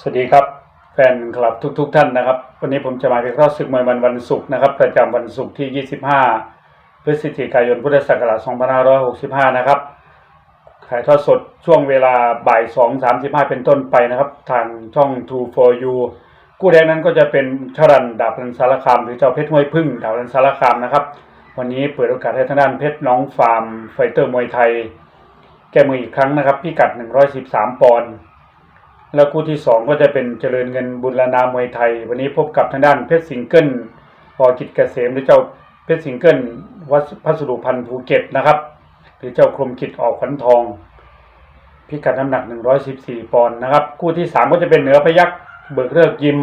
สวัสดีครับแฟนคลับทุกๆทท่านนะครับ วันนี้ผมจะมาเป็นรอบศึกมวยวันวันศุกร์นะครับ ประจำวันศุกร์ที่ 25 พฤศจิกายนพุทธศักราช2565 นะครับถ่ายทอดสดช่วงเวลาบ่าย 2.35 เป็นต้นไปนะครับ ทางช่อง2 for you กู้แดงนั้นก็จะเป็นชรันดาบรันสารคาม หรือเจ้าเพชรห้วยพึ่งดาบรันสารคามนะครับ วันนี้เปิดโอกาสให้ทางด้านเพชรน้องฟาร์มไฟเตอร์มวยไทย แก้มืออีกครั้งนะครับ พิกัด 113 ปอนด์ แล้วคู่ที่สองก็จะเป็นเจริญเงินบุรณามวยไทย วันนี้พบกับทางด้านเพชรสิงเกิลพอกิจเกษมหรือเจ้าเพชรสิงเกิลวัดพัสดุพันธ์ภูเก็ตนะครับหรือเจ้าคมกิจออกขวัญทอง พิกัดน้ำหนัก 114 ปอนด์นะครับ คู่ที่สามก็จะเป็นเหนือพยักเบิกเลิกยิม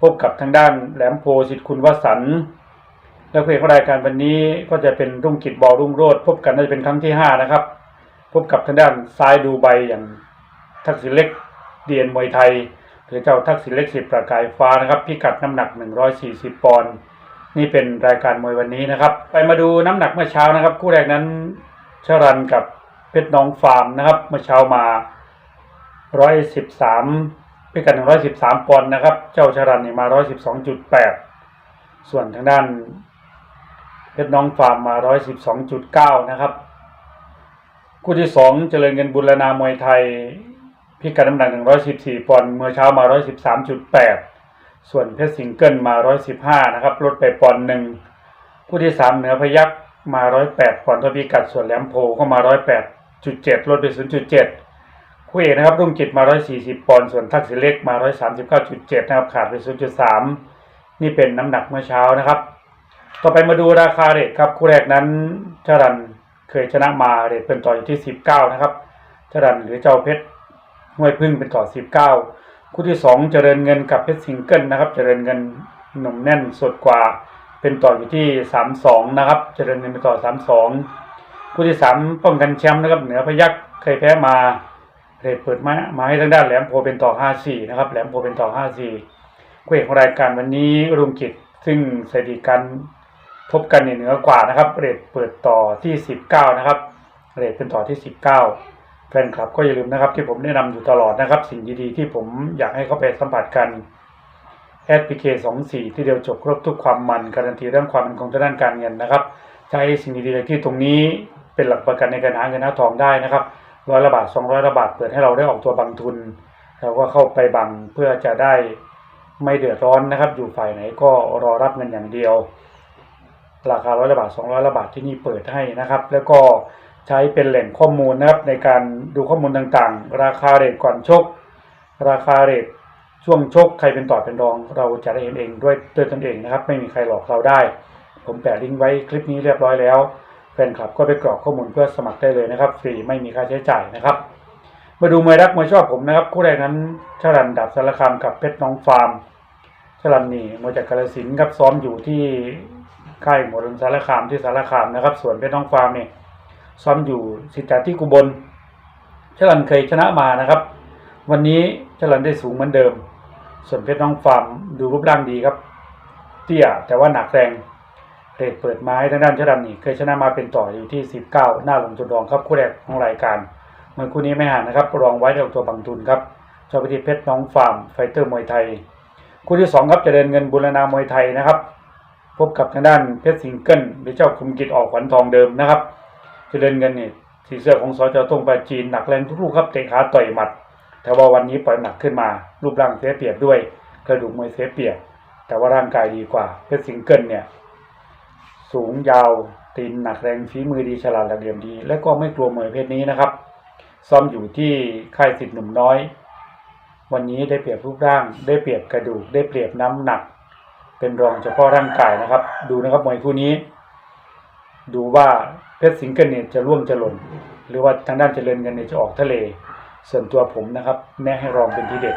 พบกับทางด้านแหลมโพสิทธิ์คุณวสันแล้วเพลงขอรายการวันนี้ก็จะเป็นรุ่งกิจบอรุ่งโรดพบกันน่าจะเป็นครั้งที่ห้านะครับ พบกับทางด้านซ้ายดูใบอย่างทักษิณเล็ก เดียนมวยไทย หรือเจ้าทักษิณเล็กสิบประกายฟ้านะครับพิกัดน้ำหนัก 140 ปอนด์นี่เป็นรายการมวยวันนี้นะครับ ไปมาดูน้ำหนักเมื่อเช้านะครับ คู่แรกนั้นชรันกับเพชรน้องฟาร์มนะครับ เมื่อเช้ามา 113พิกัด113 ปอนด์นะครับ เจ้าชรันนี่มา 112.8 ส่วนทางด้านเพชรน้องฟาร์มมา 112.9 นะครับ คู่ที่สองเจริญเงินบุรณามวยไทย พิกัดน้ำหนัก 114 ปอนด์เมื่อเช้ามา 113.8 ส่วนเพชรสิงเกิลมา 115 นะครับ ลดไปปอนด์หนึ่งคู่ที่ 3 เหนือพยักมา 108 ปอนด์ท่าพิกัดส่วนแหลมโพก็มา 108.7 ลดไป 0.7 คู่เอกนะครับ รุ่งกิจมา 140 ปอนด์ส่วนทักษิเล็กมา 139.7 นะครับ ขาดไป 0.3 นี่เป็นน้ำหนักเมื่อเช้านะครับ ต่อไปมาดูราคาเรทครับ คู่แรกนั้นชรันเคยชนะมาเรทเป็นต่ออยู่ที่ 19 นะครับชรันหรือเจ้าเพชร ห้วยพึ่งเป็นต่อ19คู่ที่2เจริญเงินกับเพชรสิงเกิลนะครับ เจริญเงินหนุ่มแน่นสดกว่า เป็นต่ออยู่ที่32นะครับ เจริญเงินเป็นต่อ32คู่ที่3ป้องกันแชมป์นะครับเหนือพยักเคยแพ้มาเรทเปิดมามาให้ทางด้านแหลมโพเป็นต่อ54นะครับแหลมโพเป็นต่อ54คู่เอกของรายการวันนี้รุ่งกิจซึ่งสถิติการทบกันเนี่ยเหนือกว่านะครับ เรทเปิดต่อที่ 19 นะครับ เรทเป็นต่อที่ 19 แฟนคลับก็อย่าลืมนะครับ ที่ผมแนะนำอยู่ตลอดนะครับ สิ่งดีๆที่ผมอยากให้เขาไปสัมผัสกันแอดพีเคสองสี่ที่เดียวจบครบทุกความมันการันตีเรื่องความมั่นคงทางด้านการเงินนะครับ ใช้สิ่งดีๆที่ตรงนี้เป็นหลักประกันในการหาเงินหาทองได้นะครับร้อยละบาทสองร้อยละบาทเปิดให้เราได้ออกตัวบังทุนเราก็เข้าไปบังเพื่อจะได้ไม่เดือดร้อนนะครับ อยู่ฝ่ายไหนก็รอรับเงินอย่างเดียว ราคาร้อยละบาทสองร้อยละบาทที่นี่เปิดให้นะครับ แล้วก็ ใช้เป็นแหล่งข้อมูลนะครับในการดูข้อมูลต่างๆ ราคาเรทก่อนชก ราคาเรทช่วงชกใครเป็นต่อเป็นรอง เราจะได้เห็นเองด้วยด้วยตนเองนะครับ ไม่มีใครหลอกเราได้ ผมแปะลิงก์ไว้คลิปนี้เรียบร้อยแล้วแฟนคลับก็ไปกรอกข้อมูลเพื่อสมัครได้เลยนะครับ ฟรีไม่มีค่าใช้จ่ายนะครับ มาดูมวยรักมวยชอบผมนะครับ คู่แรกนั้นชรันดับสารคามกับเพชรน้องฟาร์มชรันนี่มาจากกาฬสินครับซ้อมอยู่ที่ค่ายหมวดสารคามที่สารคามนะครับ ส่วนเพชรน้องฟาร์มเนี่ย ซ้อมอยู่สิทธาที่กุบลชลันเคยชนะมานะครับ วันนี้ชลันได้สูงเหมือนเดิม ส่วนเพชรน้องฟาร์มดูรูปร่างดีครับ เตี้ยแต่ว่าหนักแรงเรทเปิดไม้ทางด้านชลันนี่เคยชนะมาเป็นต่ออยู่ที่ 19 หน้าหลงจุดรองครับคู่แรกของรายการเมื่อคู่นี้ไม่ห่างนะครับ รองไว้ในตัวบังทุนครับเจ้าพิธีเพชรน้องฟาร์มไฟเตอร์มวยไทย คู่ที่สองครับเจริญเงินบุรณามวยไทยนะครับ พบกับทางด้านเพชรสิงเกิลหรือเจ้าคุมกิจออกขวัญทองเดิมนะครับ เจริญเงินนี่สีเสื้อของสจต้งไปจีนหนักแรงทุกลูกครับเตะขาต่อยหมัด แต่ว่าวันนี้ปล่อยหนักขึ้นมา รูปร่างเสียเปรียบด้วยกระดูกมวยเสียเปรียบ แต่ว่าร่างกายดีกว่าเพชรสิงเกิลเนี่ย สูงยาวตีนหนักแรงฝีมือดีฉลาดระเบียบดี และก็ไม่กลัวมวยเพศนี้นะครับ ซ้อมอยู่ที่ค่ายสิทธิ์หนุ่มน้อย วันนี้ได้เปรียบรูปร่าง ได้เปรียบกระดูก ได้เปรียบน้ำหนัก เป็นรองเฉพาะร่างกายนะครับ ดูนะครับมวยคู่นี้ ดูว่า เพชรสิงเกิลเนี่ยจะร่วงจะหล่นหรือว่าทางด้านเจริญเงินเนี่ยจะออกทะเล ส่วนตัวผมนะครับ แนะให้รองเป็นทีเด็ด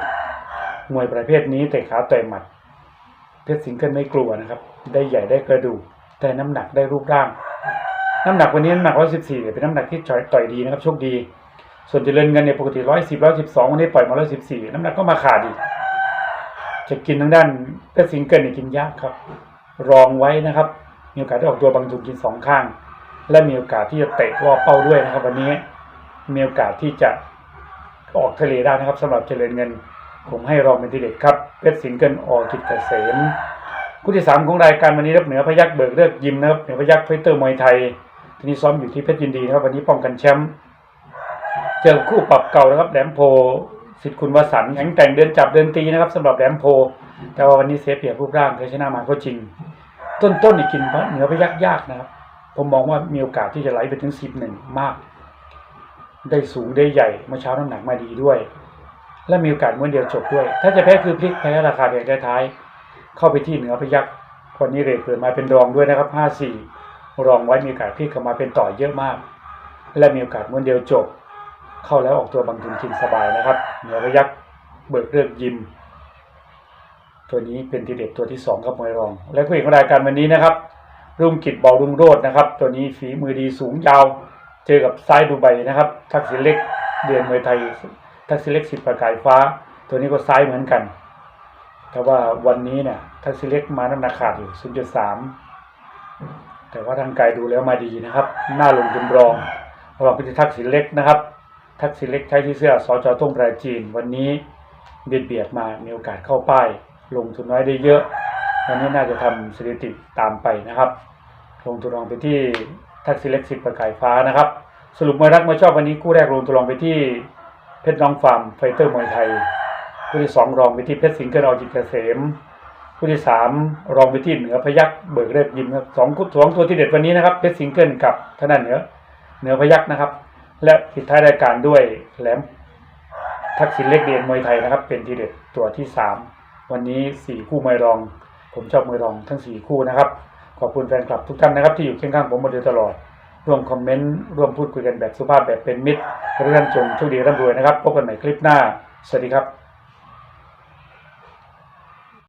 มวยประเภทนี้เตะขาต่อยหมัด เพชรสิงเกิลไม่กลัวนะครับ ได้ใหญ่ได้กระดูกได้น้ำหนักได้รูปร่าง น้ำหนักวันนี้น้ำหนัก114เนี่เป็นน้ำหนักที่ต่อยดีนะครับโชคดี ส่วนเจริญเงินเนี่ยปกติ110 112วันนี้ปล่อยมา114น้ำหนักก็มาขาดอีกจะกินทางด้านเพชรสิงเกิลเนี่ยกินยากครับ รองไว้นะครับมีโอกาสได้ออกตัวบางทุนกินสองข้าง และมีโอกาสที่จะเตะรอบเป้าด้วยนะครับวันนี้มีโอกาสที่จะออกทะเลได้นะครับสำหรับเจริญเงิน ผมให้รองเป็นทีเด็ดครับเพชรสิงเกิลออกิจเกษมคู่ที่สามของรายการวันนี้รับเหนือพยักเบิกเลือกยิมนะครับเหนือพยักไฟเตอร์มวยไทยทีนี้ซ้อมอยู่ที่เพชรยินดีนะครับวันนี้ป้องกันแชมป์เจอคู่ปรับเก่านะครับแหลมโพสิทธิ์คุณวสันแข็งแต่งเดินจับเดินตีนะครับสำหรับแหลมโพ แต่ว่าวันนี้เซฟเปียบรูปร่างเคยชนะมาก็จริง ต้นต้นๆนี่กินเพระเหนือพยักยากนะครับ ผมมองว่ามีโอกาสที่จะไหลไปถึงสิบหนึ่งมาก ได้สูงได้ใหญ่เมื่อเช้าน้ำหนักมาดีด้วย และมีโอกาสม้วนเดียวจบด้วย ถ้าจะแพ้คือพลิกแพ้ราคาเพียงท้ายเข้าไปที่เหนือพยักวันนี้เรทเปิดมาเป็นรองด้วยนะครับห้าสี่รองไว้มีโอกาสพลิกกลับมาเป็นต่อเยอะมาก และมีโอกาสม้วนเดียวจบ เข้าแล้วออกตัวบางทุนกินสบายนะครับ เหนือพยักเบิกเลือกยิม ตัวนี้เป็นทีเด็ดตัวที่สองครับมวยรอง และผู้เอกของรายการวันนี้นะครับ รุ่งกิจเบารุ่งโรจน์นะครับ ตัวนี้ฝีมือดีสูงยาว เจอกับซ้ายดูไบนะครับ ทักษิณเล็กเดือนมวยไทย ทักษิณเล็กสิบประกายฟ้า ตัวนี้ก็ซ้ายเหมือนกัน แต่ว่าวันนี้เนี่ยทักษิณเล็กมาน้ำหนักขาดอยู่0.3แต่ว่าทางกายดูแล้วมาดีนะครับ หน้าลงทุนรองระหว่างพิธีทักษิณเล็กนะครับ ทักษิณเล็กใช้ที่เสื้อสจต้งปราจีน วันนี้เบียดเบียดมา มีโอกาสเข้าป้าย ลงทุนน้อยได้เยอะ วันนี้น่าจะทำสถิติตามไปนะครับ ลงทุนรองไปที่ทักษิณเล็กสิบประกายฟ้านะครับ สรุปมวยรักมวยชอบวันนี้คู่แรกลงทุนรองไปที่เพชรน้องฟาร์มไฟเตอร์มวยไทย คู่ที่สองรองไปที่เพชรสิงเกิลออจิตเกษมคู่ที่สามรองไปที่เหนือพยักเบิกเลือดยิมครับสองคู่สองตัวที่เด็ดวันนี้นะครับเพชรสิงเกิลกับทนานเหนือเหนือพยักนะครับ และปิดท้ายรายการด้วยแหลมทักษิณเล็กเดียนมวยไทยนะครับ เป็นทีเด็ดตัวที่สามวันนี้สี่คู่มวยรอง ผมชอบมือรองทั้งสี่คู่นะครับ ขอบคุณแฟนคลับทุกท่านนะครับ ที่อยู่เคียงข้างผมมาโดยตลอด ร่วมคอมเมนต์ ร่วมพูดคุยกันแบบสุภาพแบบเป็นมิตรทุกท่านจงโชคดีร่ำรวยนะครับ พบกันใหม่คลิปหน้า สวัสดีครับ